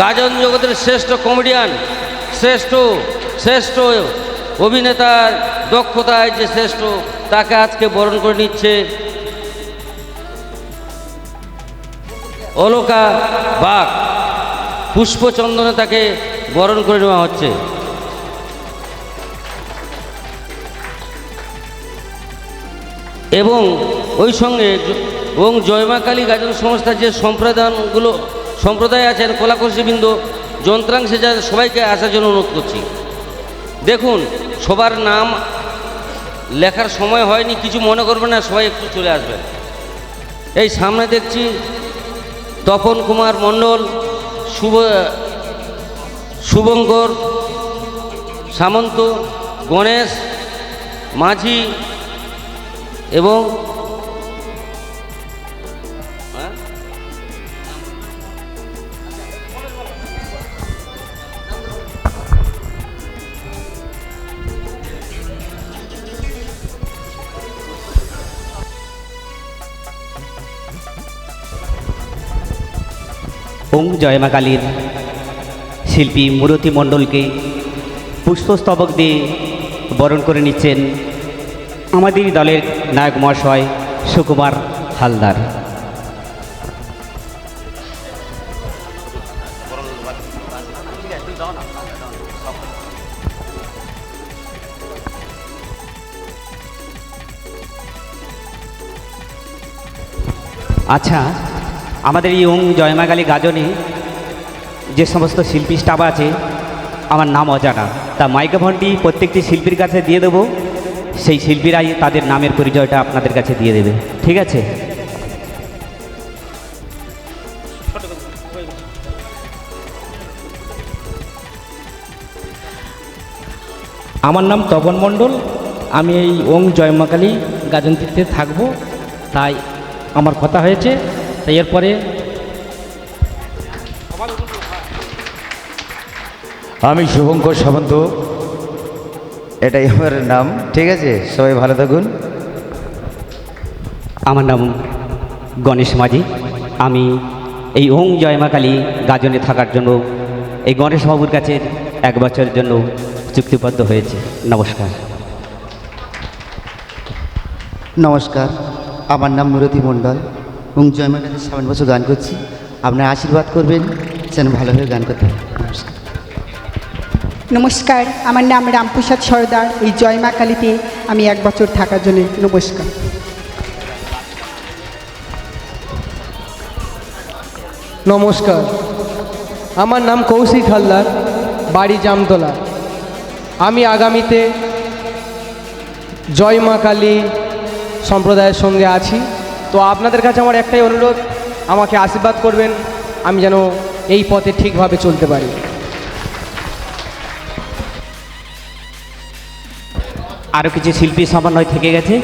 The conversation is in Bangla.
গাজন জগতের শ্রেষ্ঠ কমেডিয়ান, শ্রেষ্ঠ শ্রেষ্ঠ অভিনেতার দক্ষতায় যে শ্রেষ্ঠ, তাকে আজকে বরণ করে নিচ্ছে অলোকা বাঘ। পুষ্পচন্দনে তাকে বরণ করে নেওয়া হচ্ছে। এবং ওই সঙ্গে এবং জয়মা কালী গাজন সংস্থার যে সম্প্রদানগুলো সম্প্রদায় আছেন কলাকৌশিবৃন্দ যন্ত্রাংশে যা সবাইকে আসার জন্য অনুরোধ করছি। দেখুন, সবার নাম লেখার সময় হয়নি, কিছু মনে করবেন না, সবাই একটু চলে আসবেন। এই সামনে দেখছি তপন কুমার মণ্ডল, শুভ, শুভঙ্কর, সামন্ত, গণেশ, মাঝি এবং ওং জয়মা কালীর। শিল্পী মূরতি মণ্ডলকে পুষ্পস্তবক দিয়ে বরণ করে নিচ্ছেন আমাদের দলের নায়ক মহাশয় সুকুমার হালদার। আচ্ছা আমাদের এই ওং জয়মাগালী গাজনে যে সমস্ত শিল্পী স্টাফ আছে, আমার নাম অজানা। তা মাইক্রোফোনটি প্রত্যেকটি শিল্পীর কাছে দিয়ে দেবো। সেই শিল্পীরাই তাদের নামের পরিচয়টা আপনাদের কাছে দিয়ে দেবে। ঠিক আছে? আমার নাম তপন মণ্ডল। আমি এই ওং জয়মাকালী গাজনতীর্থে থাকব। তাই আমার কথা হয়েছে। তাই এরপরে আমি শুভঙ্কর সামন্ত। এটাই আমার নাম। ঠিক আছে? সবাই ভালো থাকুন। আমার নাম গণেশ মাঝি। আমি এই ওং জয়মাকালী গাজনে থাকার জন্য এই গণেশ বাবুর কাছে এক বছরের জন্য চুক্তিবদ্ধ হয়েছে। নমস্কার। নমস্কার। আমার নাম নুরতি মণ্ডল। এবং জয়মার কাছে সামনে বছর গান করছি। আপনার আশীর্বাদ করবেন যেন ভালোভাবে গান করতে নমস্কার। নমস্কার আমার নাম রামপ্রসাদ সর্দার। এই জয়মা কালীতে আমি এক বছর থাকার জন্য নমস্কার। নমস্কার। আমার নাম কৌশিক হালদার বাড়ি জামতলা। আমি আগামীতে জয় মা কালী সম্প্রদায়ের সঙ্গে আছি। তো আপনাদের কাছে আমার একটাই অনুরোধ, আমাকে আশীর্বাদ করবেন, আমি যেন এই পথে ঠিকভাবে চলতে পারি। আরও কিছু শিল্পী সমন্বয় থেকে গেছে?